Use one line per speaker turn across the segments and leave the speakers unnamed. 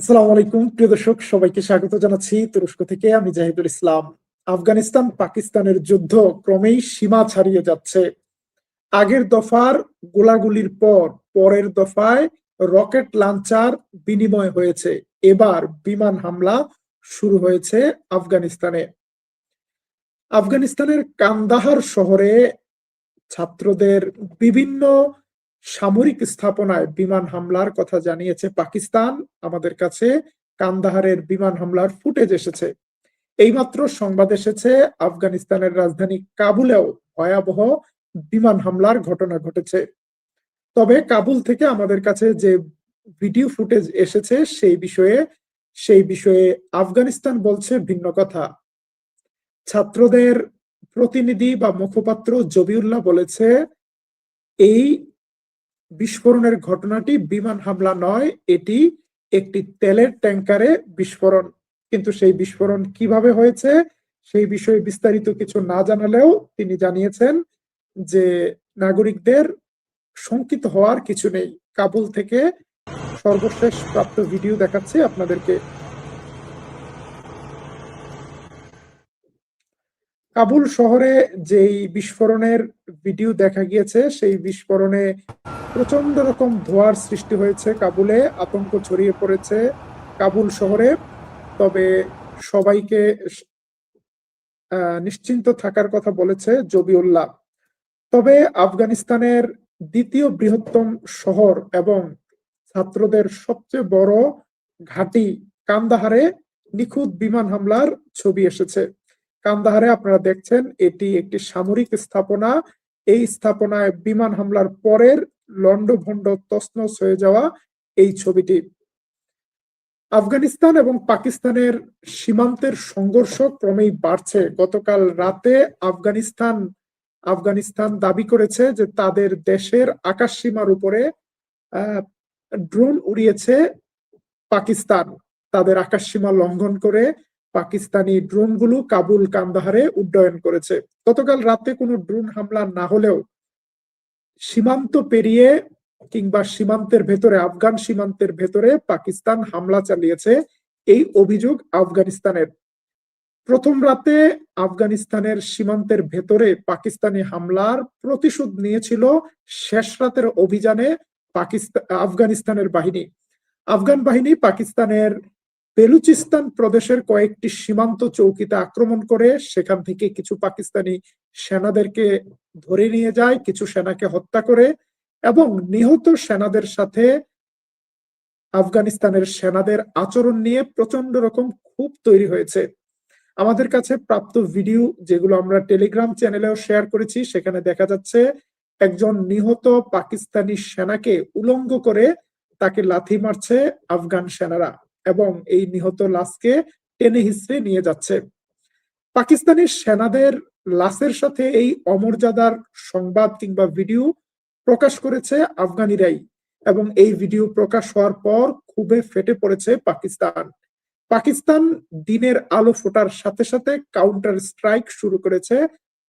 আসসালামু আলাইকুম, প্রিয় দর্শক, সবাইকে স্বাগত জানাচ্ছি তুরস্ক থেকে। আমি জাহিদুল ইসলাম। আফগানিস্তান পাকিস্তানের যুদ্ধ ক্রমেই সীমা ছাড়িয়ে যাচ্ছে। আগের দফার গোলাগুলির পর পরের দফায় রকেট লাঞ্চার বিনিময় হয়েছে। এবার বিমান হামলা শুরু হয়েছে আফগানিস্তানে। আফগানিস্তানের কান্দাহার শহরে ছাত্রদের বিভিন্ন সামরিক স্থাপনায় বিমান হামলার কথা জানিয়েছে পাকিস্তান। আমাদের কাছে কান্দাহারের বিমান হামলার ফুটেজ এসেছে। এইমাত্র সংবাদ এসেছে, আফগানিস্তানের রাজধানী কাবুলেও ভয়াবহ বিমান হামলার ঘটনা ঘটেছে। তবে কাবুল থেকে আমাদের কাছে যে ভিডিও ফুটেজ এসেছে, সেই বিষয়ে সেই বিষয়ে আফগানিস্তান বলছে ভিন্ন কথা। ছাত্রদের প্রতিনিধি বা মুখপাত্র জবিউল্লাহ বলেছে, এই বিস্ফোরণের ঘটনাটি বিমান হামলা নয়, এটি একটি তেলের ট্যাঙ্কারে বিস্ফোরণ। কিন্তু সেই বিস্ফোরণ কীভাবে হয়েছে, সেই বিষয়ে বিস্তারিত কিছু না জানালেও তিনি জানিয়েছেন যে নাগরিকদের শঙ্কিত হওয়ার কিছু নেই। কাবুল থেকে সর্বশেষ প্রাপ্ত ভিডিও দেখাচ্ছে আপনাদেরকে। কাবুল শহরে যেই বিস্ফোরণের ভিডিও দেখা গিয়েছে, সেই বিস্ফোরণে প্রচণ্ড রকম ধোয়ার সৃষ্টি হয়েছে কাবুলে, আতঙ্ক ছড়িয়ে পড়েছে কাবুল শহরে। তবে সবাইকে নিশ্চিন্ত থাকার কথা বলেছে জবিউল্লাহ। তবে আফগানিস্তানের দ্বিতীয় বৃহত্তম শহর এবং ছাত্রদের সবচেয়ে বড় ঘাঁটি কান্দাহারে নিখুঁত বিমান হামলার ছবি এসেছে। কান্দাহারে আপনারা দেখছেন, এটি একটি সামরিক স্থাপনা। এই স্থাপনায় বিমান হামলার পরের লন্ডভন্ড তসনস হয়ে যাওয়া এই ছবিটি। আফগানিস্তান এবং পাকিস্তানের সীমান্তের সংঘর্ষ ক্রমেই বাড়ছে। গতকাল রাতে আফগানিস্তান আফগানিস্তান দাবি করেছে যে তাদের দেশের আকাশ সীমার উপরে ড্রোন উড়িয়েছে পাকিস্তান। তাদের আকাশ সীমা লঙ্ঘন করে পাকিস্তানি ড্রোনগুলো কাবুল কান্দাহারে উড্ডয়ন করেছে। গতকাল রাতে কোনো ড্রোন হামলা না হলেও সীমান্ত পেরিয়ে কিংবা সীমান্তের ভেতরে, আফগান সীমান্তের ভেতরে পাকিস্তান হামলা চালিয়েছে এই অভিযোগ আফগানিস্তানের। প্রথম রাতে আফগানিস্তানের সীমান্তের ভেতরে পাকিস্তানি হামলার প্রতিশোধ নিয়েছিল শেষ রাতের অভিযানে পাকিস্তান আফগানিস্তানের বাহিনী। আফগান বাহিনী পাকিস্তানের বেলুচিস্তান প্রদেশের কয়েকটি সীমান্ত চৌকিতে আক্রমণ করে সেখান থেকে কিছু পাকিস্তানি সেনাদেরকে ধরে নিয়ে যায়, কিছু সেনাকে হত্যা করে এবং নিহত সেনাদের সাথে আফগানিস্তানের সেনাদের আচরণ নিয়ে প্রচণ্ড রকম ক্ষোভ তৈরি হয়েছে। আমাদের কাছে প্রাপ্ত ভিডিও যেগুলো আমরা টেলিগ্রাম চ্যানেলেও শেয়ার করেছি, সেখানে দেখা যাচ্ছে একজন নিহত পাকিস্তানি সেনাকে উলঙ্গ করে তাকে লাথি মারছে আফগান সেনারা। এবং এই নিহত লাশকে টেনে হিসড়ে নিয়ে যাচ্ছে। পাকিস্তানি সেনাদের লাশের সাথে এই অমর্যাদার সংবাদ কিংবা ভিডিও প্রকাশ করেছে আফগানিরাই এবং এই ভিডিও প্রকাশ হওয়ার পর খুবই ফেটে পড়েছে পাকিস্তান। পাকিস্তান দিনের আলো ফোটার সাথে সাথে কাউন্টার স্ট্রাইক শুরু করেছে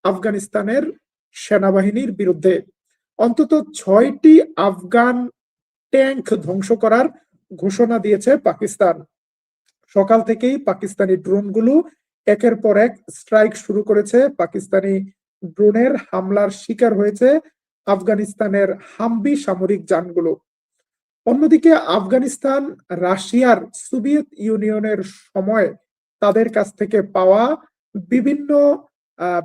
আফগানিস্তানের সেনাবাহিনীর বিরুদ্ধে। অন্তত ছয়টি আফগান ট্যাঙ্ক ধ্বংস করার ঘোষণা দিয়েছে পাকিস্তান। সকাল থেকেই পাকিস্তানি ড্রোনগুলো একের পর এক স্ট্রাইক শুরু করেছে। পাকিস্তানি ড্রোনের হামলার শিকার হয়েছে আফগানিস্তানের হাম্বি সামরিক যানগুলো। অন্যদিকে আফগানিস্তান রাশিয়ার সোভিয়েত ইউনিয়নের সময় তাদের কাছ থেকে পাওয়া বিভিন্ন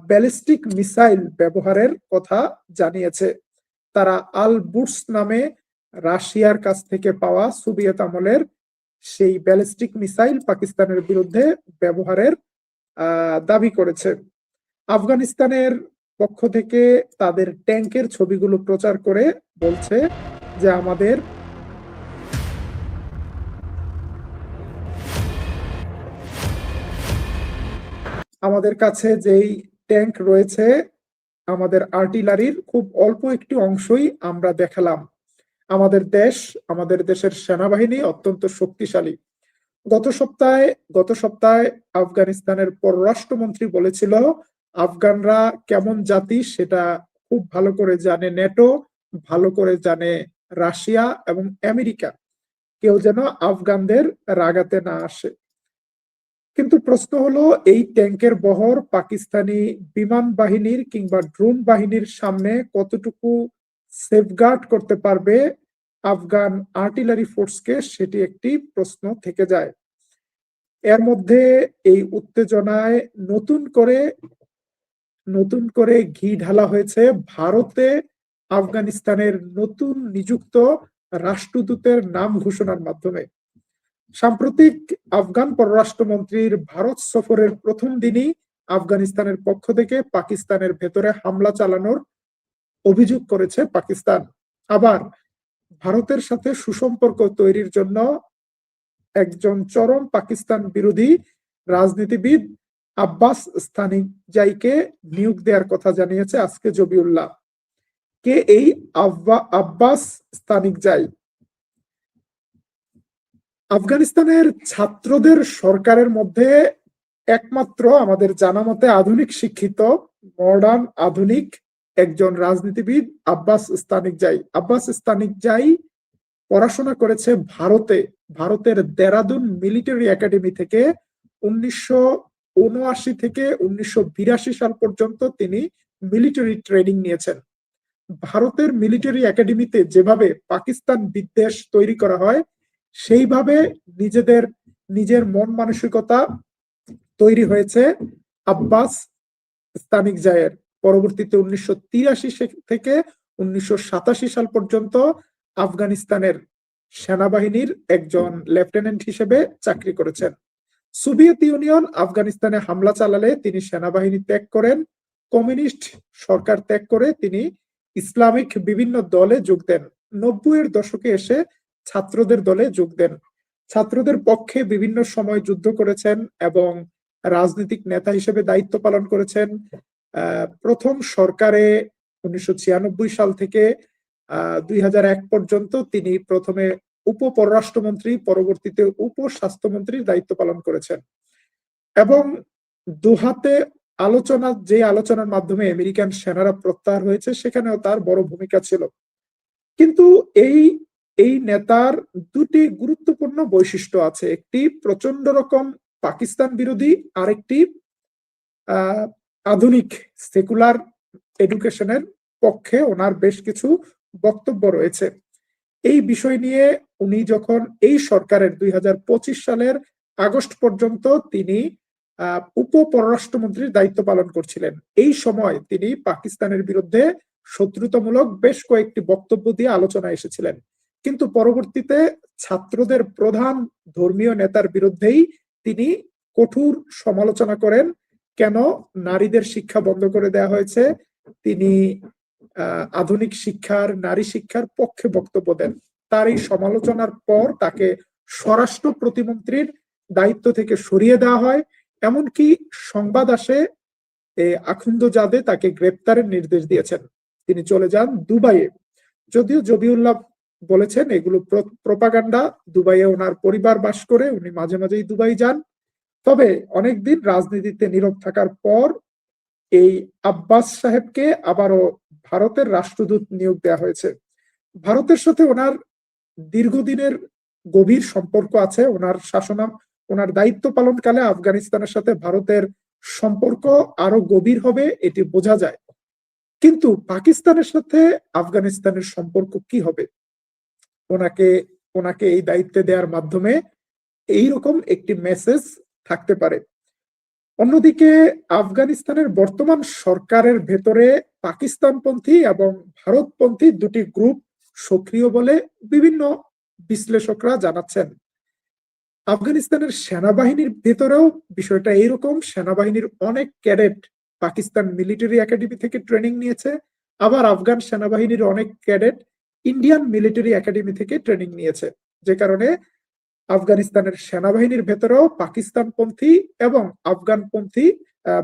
ব্যালিস্টিক মিসাইল ব্যবহারের কথা জানিয়েছে। তারা আল বুটস নামে রাশিয়ার কাছ থেকে পাওয়া সোভিয়েত আমলের সেই ব্যালিস্টিক মিসাইল পাকিস্তানের বিরুদ্ধে ব্যবহারের দাবি করেছে। আফগানিস্তানের পক্ষ থেকে তাদের ট্যাঙ্কের ছবিগুলো প্রচার করে বলছে যে আমাদের আমাদের কাছে যেই ট্যাঙ্ক রয়েছে, আমাদের আর্টিলারির খুব অল্প একটি অংশই আমরা দেখালাম। আমাদের দেশ, আমাদের দেশের সেনাবাহিনী অত্যন্ত শক্তিশালী। গত সপ্তাহে গত সপ্তাহে আফগানিস্তানের পররাষ্ট্রমন্ত্রী বলেছিল, আফগানরা কেমন জাতি সেটা খুব ভালো করে জানে নেটো, ভালো করে জানে রাশিয়া এবং আমেরিকা। কেউ যেন আফগানদের রাগাতে না আসে। কিন্তু প্রশ্ন হলো, এই ট্যাঙ্কের বহর পাকিস্তানি বিমান বাহিনীর কিংবা ড্রোন বাহিনীর সামনে কতটুকু সেফগার্ড করতে পারবে আফগান আর্টিলারি ফোর্সকে সেটি একটি প্রশ্ন থেকে যায়। এর মধ্যে এই উত্তেজনায় নতুন করে নতুন করে ঘি ঢালা হয়েছে। ভারতে আফগানিস্তানের নতুন নিযুক্ত রাষ্ট্রদূতের নাম ঘোষণার মাধ্যমে। সাম্প্রতিক আফগান পররাষ্ট্রমন্ত্রীর ভারত সফরের প্রথম দিনই আফগানিস্তানের পক্ষ থেকে পাকিস্তানের ভেতরে হামলা চালানোর অভিযোগ করেছে পাকিস্তান। আবার ভারতের সাথে সুসম্পর্ক তৈরির জন্য একজন চরম পাকিস্তান বিরোধী রাজনীতিবিদ আব্বাস স্থানিক জাইকে নিয়োগ দেওয়ার কথা জানিয়েছে আজকে জবিউল্লাহ। কে এই আব্বা আব্বাস স্থানিক যাই আফগানিস্তানের ছাত্রদের সরকারের মধ্যে একমাত্র আমাদের জানা মতে আধুনিক শিক্ষিত মডার্ন আধুনিক একজন রাজনীতিবিদ আব্বাস স্তানিক যাই আব্বাস স্তানিক যাই পড়াশোনা করেছে ভারতে, ভারতের দেরাদুন মিলিটারি একাডেমি থেকে। উনিশশো উনআশি থেকে উনিশশো বিরাশি সাল পর্যন্ত তিনি মিলিটারি ট্রেনিং নিয়েছেন। ভারতের মিলিটারি একাডেমিতে যেভাবে পাকিস্তান বিদ্বেষ তৈরি করা হয়, সেইভাবে নিজেদের, নিজের মন মানসিকতা তৈরি হয়েছে আব্বাস স্তানিক জায়ের পরবর্তীতে উনিশশো তিরাশি থেকে উনিশশো সাতাশি সাল পর্যন্ত আফগানিস্তানের সেনাবাহিনীর একজন লেফটেন্যান্ট হিসেবে চাকরি করেছেন। সোভিয়েত ইউনিয়ন আফগানিস্তানে হামলা চালালে তিনি সেনাবাহিনী ত্যাগ করেন, কমিউনিস্ট সরকার ত্যাগ করে তিনি ইসলামিক বিভিন্ন দলে যোগ দেন। নব্বইয়ের দশকে এসে ছাত্রদের দলে যোগ দেন। ছাত্রদের পক্ষে বিভিন্ন সময় যুদ্ধ করেছেন এবং রাজনৈতিক নেতা হিসেবে দায়িত্ব পালন করেছেন। প্রথম সরকারে উনিশশো ছিয়ানব্বই সাল থেকে দুই হাজার এক পর্যন্ত তিনি প্রথমে উপ পররাষ্ট্রমন্ত্রী পরবর্তীতে উপ স্বাস্থ্যমন্ত্রীর দায়িত্ব পালন করেছেন। এবং দুহাতে আলোচনা, যে আলোচনার মাধ্যমে আমেরিকান সেনারা প্রত্যাহার হয়েছে, সেখানেও তার বড় ভূমিকা ছিল। কিন্তু এই এই নেতার দুটি গুরুত্বপূর্ণ বৈশিষ্ট্য আছে। একটি প্রচণ্ড রকম পাকিস্তান বিরোধী, আরেকটি আধুনিক সেকুলার এডুকেশনের পক্ষে ওনার বেশ কিছু বক্তব্য রয়েছে। এই বিষয় নিয়ে উনি যখন এই সরকারের দুই হাজার পঁচিশ সালের আগস্ট পর্যন্ত তিনি উপ পররাষ্ট্রমন্ত্রীর দায়িত্ব পালন করছিলেন। এই সময় তিনি পাকিস্তানের বিরুদ্ধে শত্রুতামূলক বেশ কয়েকটি বক্তব্য দিয়ে আলোচনা এসেছিলেন। কিন্তু পরবর্তীতে ছাত্রদের প্রধান ধর্মীয় নেতার বিরুদ্ধেই তিনি কঠোর সমালোচনা করেন কেন নারীদের শিক্ষা বন্ধ করে দেয়া হয়েছে? তিনি আধুনিক শিক্ষার, নারী শিক্ষার পক্ষে বক্তব্য দেন। তার এই সমালোচনার পর তাকে স্বরাষ্ট্র প্রতিমন্ত্রীর দায়িত্ব থেকে সরিয়ে দেওয়া হয়। এমনকি সংবাদ আসে আখুন্দ জাদে তাকে গ্রেপ্তারের নির্দেশ দিয়েছেন। তিনি চলে যান দুবাইয়ে। যদিও জবিউল্লাহ বলেছেন, এগুলো প্রপাগান্ডা। দুবাইয়ে ওনার পরিবার বাস করে, উনি মাঝে মাঝেই দুবাই যান। তবে অনেকদিন রাজনীতিতে নীরব থাকার পর এই আব্বাস সাহেবকে আবারও ভারতের রাষ্ট্রদূত নিয়োগ দেওয়া হয়েছে। ভারতের সাথে ওনার দীর্ঘদিনের গভীর সম্পর্ক আছে। ওনার শাসনাম, ওনার দায়িত্ব পালনকালে আফগানিস্তানের সাথে ভারতের সম্পর্ক আরও গভীর হবে, এটি বোঝা যায়। কিন্তু পাকিস্তানের সাথে আফগানিস্তানের সম্পর্ক কি হবে? ওনাকে ওনাকে এই দায়িত্বে দেওয়ার মাধ্যমে এইরকম একটি মেসেজ থাকতে পারে। অন্যদিকে আফগানিস্তানের বর্তমান সরকারের ভেতরে পাকিস্তানপন্থী এবং ভারতপন্থী দুটি গ্রুপ সক্রিয় বলে বিভিন্ন বিশ্লেষকরা জানাচ্ছেন। আফগানিস্তানের সেনাবাহিনীর ভেতরেও বিষয়টা এইরকম, সেনাবাহিনীর অনেক ক্যাডেট পাকিস্তান মিলিটারি একাডেমি থেকে ট্রেনিং নিয়েছে, আবার আফগান সেনাবাহিনীর অনেক ক্যাডেট ইন্ডিয়ান মিলিটারি একাডেমি থেকে ট্রেনিং নিয়েছে, যে কারণে আফগানিস্তানের সেনাবাহিনীর ভেতরেও পাকিস্তানপন্থী এবং আফগানপন্থী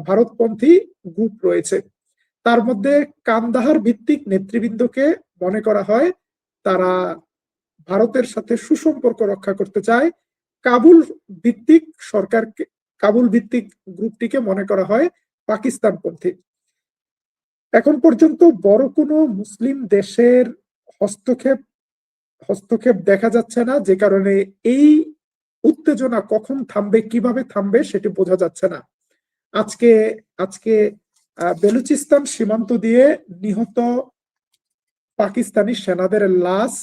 ভারতপন্থী গ্রুপ রয়েছে। তার মধ্যে কান্দাহার ভিত্তিক নেতৃবৃন্দকে মনে করা হয় তারা ভারতের সাথে সুসম্পর্ক রক্ষা করতে চায়। কাবুল ভিত্তিক সরকারকে, কাবুল ভিত্তিক গ্রুপটিকে মনে করা হয় পাকিস্তানপন্থী। এখন পর্যন্ত বড় কোনো মুসলিম দেশের হস্তক্ষেপ হস্তক্ষেপ দেখা যাচ্ছে না, যে কারণে এই উত্তেজনা কখন থামবে, কীভাবে থামবে সেটি বোঝা যাচ্ছে না। আজকে আজকে বেলুচিস্তান সীমান্ত দিয়ে নিহত পাকিস্তানি সেনাদের লাশ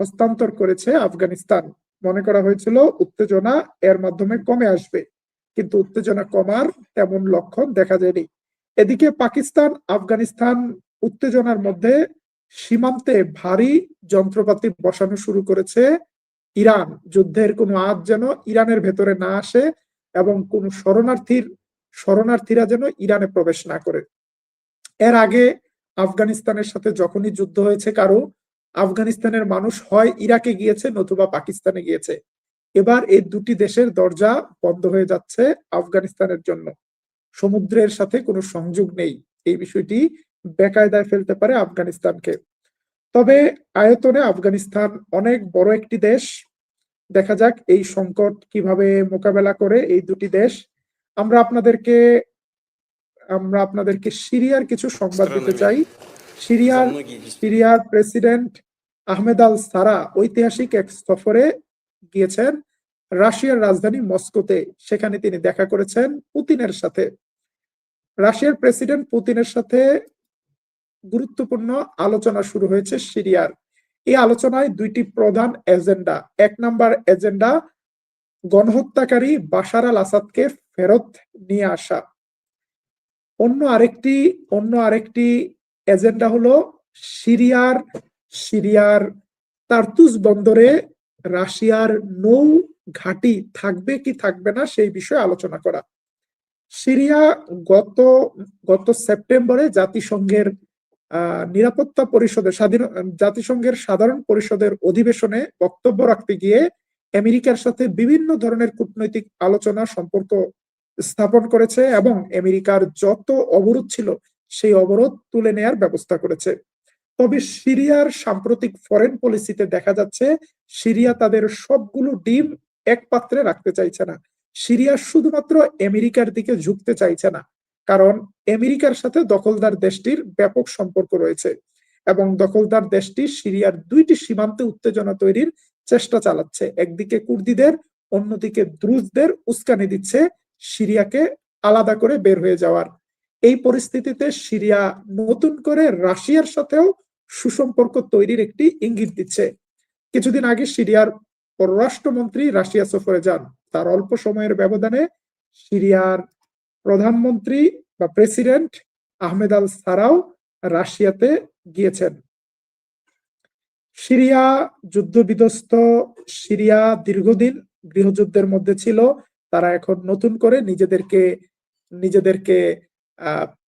হস্তান্তর করেছে আফগানিস্তান। মনে করা হয়েছিল উত্তেজনা এর মাধ্যমে কমে আসবে, কিন্তু উত্তেজনা কমার তেমন লক্ষণ দেখা যায়নি। এদিকে পাকিস্তান আফগানিস্তান উত্তেজনার মধ্যে সীমান্তে ভারী যন্ত্রপাতি বসানো শুরু করেছে ইরান। যুদ্ধের কোনো আজ যেন ইরানের ভেতরে না আসে এবং কোন শরণার্থীর, শরণার্থীরা যেন ইরানে প্রবেশ না করে। এর আগে আফগানিস্তানের সাথে যখনই যুদ্ধ হয়েছে কারও, আফগানিস্তানের মানুষ হয় ইরাকে গিয়েছে নতুবা পাকিস্তানে গিয়েছে। এবার এই দুটি দেশের দরজা বন্ধ হয়ে যাচ্ছে আফগানিস্তানের জন্য। সমুদ্রের সাথে কোনো সংযোগ নেই। এই বিষয়টি বেকায়দায় ফেলতে পারে আফগানিস্তানকে। তবে আয়তনে আফগানিস্তান অনেক বড় একটি দেশ। দেখা যাক এই সংকট কীভাবে মোকাবেলা করে এই দুটি দেশ। আমরা আপনাদেরকে আমরা আপনাদেরকে সিরিয়ার কিছু সংবাদ দিতে চাই। সিরিয়ার সিরিয়ার প্রেসিডেন্ট আহমেদ আল সারা ঐতিহাসিক এক সফরে গিয়েছেন রাশিয়ার রাজধানী মস্কোতে। সেখানে তিনি দেখা করেছেন পুতিনের সাথে। রাশিয়ার প্রেসিডেন্ট পুতিনের সাথে গুরুত্বপূর্ণ আলোচনা শুরু হয়েছে সিরিয়ার। এই আলোচনায় দুইটি প্রধান এজেন্ডা, এক নাম্বার এজেন্ডা গণহত্যাকারী বাশার আল আসাদকে ফেরত নিয়ে আসা। অন্য আরেকটি অন্য আরেকটি এজেন্ডা হলো সিরিয়ার সিরিয়ার তারতুজ বন্দরে রাশিয়ার নৌ ঘাঁটি থাকবে কি থাকবে না সেই বিষয়ে আলোচনা করা। সিরিয়া গত গত সেপ্টেম্বরে জাতিসংঘের নিরাপত্তা পরিষদের, স্বাধীন, জাতিসংঘের সাধারণ পরিষদের অধিবেশনে বক্তব্য রাখতে গিয়ে আমেরিকার সাথে বিভিন্ন ধরনের কূটনৈতিক আলোচনা সম্পর্ক স্থাপন করেছে এবং আমেরিকার যত অবরোধ ছিল, সেই অবরোধ তুলে নেয়ার ব্যবস্থা করেছে। তবে সিরিয়ার সাম্প্রতিক ফরেন পলিসিতে দেখা যাচ্ছে, সিরিয়া তাদের সবগুলো ডিম এক পাত্রে রাখতে চাইছে না। সিরিয়া শুধুমাত্র আমেরিকার দিকে ঝুঁকতে চাইছে না। কারণ আমেরিকার সাথে দখলদার দেশটির ব্যাপক সম্পর্ক রয়েছে এবং দখলদার দেশটি সিরিয়ার দুইটি সীমান্তে উত্তেজনা তৈরির চেষ্টা চালাচ্ছে। একদিকে কুর্দিদের, অন্যদিকে দ্রুজদের উস্কানি দিচ্ছে সিরিয়াকে আলাদা করে বের হয়ে যাওয়ার। এই পরিস্থিতিতে সিরিয়া নতুন করে রাশিয়ার সাথেও সুসম্পর্ক তৈরির একটি ইঙ্গিত দিচ্ছে। কিছুদিন আগে সিরিয়ার পররাষ্ট্রমন্ত্রী রাশিয়া সফরে যান। তার অল্প সময়ের ব্যবধানে সিরিয়ার প্রধানমন্ত্রী বা প্রেসিডেন্ট আহমেদ আল সারাও রাশিয়াতে গিয়েছেন। সিরিয়া যুদ্ধবিধ্বস্ত, সিরিয়া দীর্ঘদিন গৃহযুদ্ধের মধ্যে ছিল, তারা এখন নতুন করে নিজেদেরকে নিজেদেরকে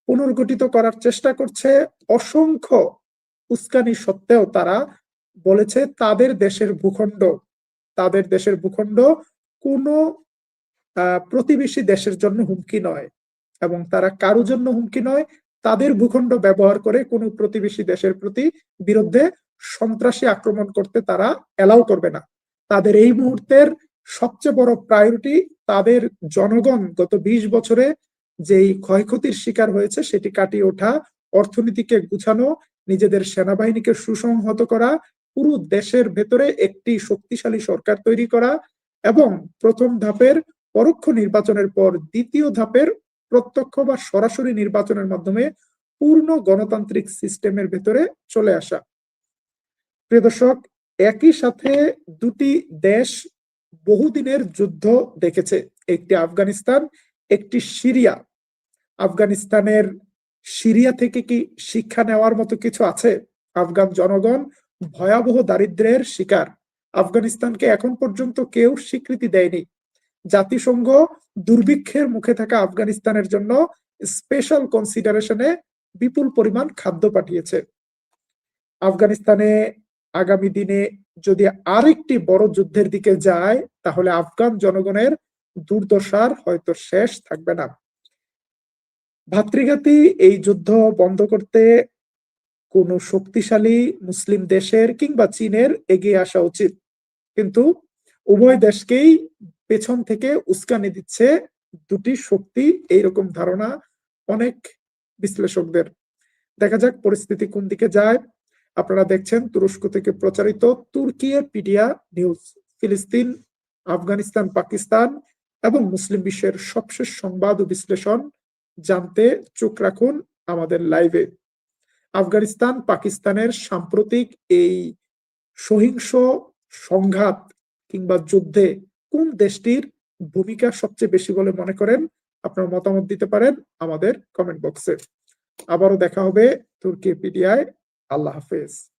পুনর্গঠিত করার চেষ্টা করছে। অসংখ্য উস্কানি সত্ত্বেও তারা বলেছে, তাদের দেশের ভূখণ্ড, তাদের দেশের ভূখণ্ড কোনো প্রতিবেশী দেশের জন্য হুমকি নয় এবং তারা কারও জন্য হুমকি নয়, তাদের ভূখণ্ড ব্যবহার করে কোনো প্রতিবেশী দেশের প্রতি বিরুদ্ধে সন্ত্রাসী আক্রমণ করতে তারা এলাও করবে না। তাদের এই মুহূর্তের সবচেয়ে বড় প্রায়োরিটি তাদের জনগণ গত ২০ বছরে যেই ক্ষয়ক্ষতির শিকার হয়েছে সেটি কাটিয়ে ওঠা, অর্থনীতিকে গুছানো, নিজেদের সেনাবাহিনীকে সুসংহত করা, পুরো দেশের ভেতরে একটি শক্তিশালী সরকার তৈরি করা এবং প্রথম ধাপের পরোক্ষ নির্বাচনের পর দ্বিতীয় ধাপের প্রত্যক্ষ বা সরাসরি নির্বাচনের মাধ্যমে পূর্ণ গণতান্ত্রিক সিস্টেমের ভেতরে চলে আসা। প্রিয় দর্শক, একই সাথে দুটি দেশ বহুদিনের যুদ্ধ দেখেছে। একটি আফগানিস্তান, একটি সিরিয়া। আফগানিস্তানের সিরিয়া থেকে কি শিক্ষা নেওয়ার মতো কিছু আছে? আফগান জনগণ ভয়াবহ দারিদ্রের শিকার। আফগানিস্তানকে এখন পর্যন্ত কেউ স্বীকৃতি দেয়নি। জাতিসংঘ দুর্ভিক্ষের মুখে থাকা আফগানিস্তানের জন্য স্পেশাল কনসিডারেশনে বিপুল পরিমাণ খাদ্য পাঠিয়েছে। আফগানিস্তানে আগামী দিনে যদি আরেকটি বড় যুদ্ধের দিকে যায়, তাহলে আফগান জনগণের দুর্দশার হয়তো শেষ থাকবে না। ভাতৃঘাতী এই যুদ্ধ বন্ধ করতে কোন শক্তিশালী মুসলিম দেশের কিংবা চীনের এগিয়ে আসা উচিত। কিন্তু উভয় দেশকেই পেছন থেকে উস্কানি দিচ্ছে দুটি শক্তি, এইরকম ধারণা অনেক বিশ্লেষকদের। দেখা যাক পরিস্থিতি কোন দিকে যায়। আপনারা দেখছেন তুরস্ক থেকে প্রচারিত তুর্কি পিডিয়া নিউজ। ফিলিস্তিন, আফগানিস্তান, পাকিস্তান এবং মুসলিম বিশ্বের সবশেষ সংবাদ ও বিশ্লেষণ জানতে চোখ রাখুন আমাদের লাইভে। আফগানিস্তান, পাকিস্তানের সাম্প্রতিক এই সহিংস সংঘাত কিংবা যুদ্ধে কোন দেশটির ভূমিকা সবচেয়ে বেশি বলে মনে করেন? আপনার মতামত দিতে পারেন আমাদের কমেন্ট বক্সে আবারও দেখা হবে তুর্কি পিডিআই আল্লাহ হাফেজ।